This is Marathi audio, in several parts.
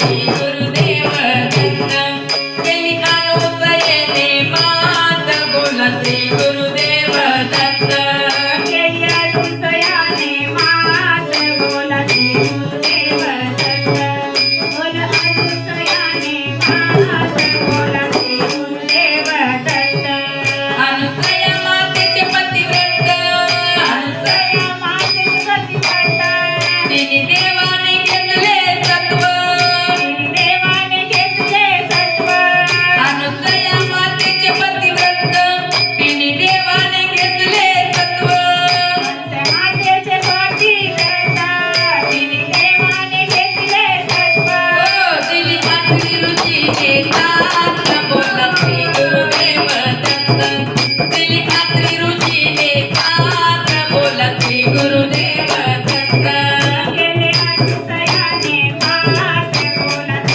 Thank you.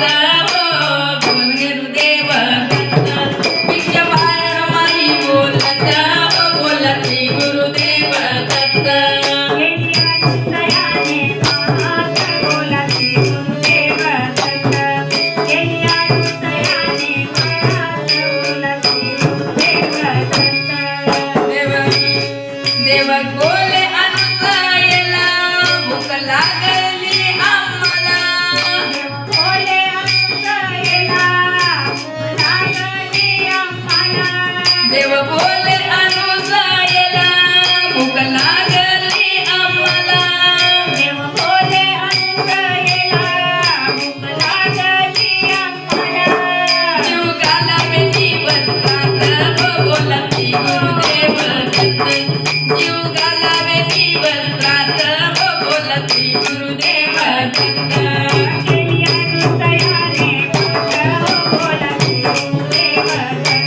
Bye. देव बोले अनु जायला भूक लागली आम्हाला. देव बोले अनु जायला भूक लागली आम्हाला. युगाला मेथी बसतात बोला ती गुरुदेव युगाला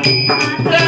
ஆ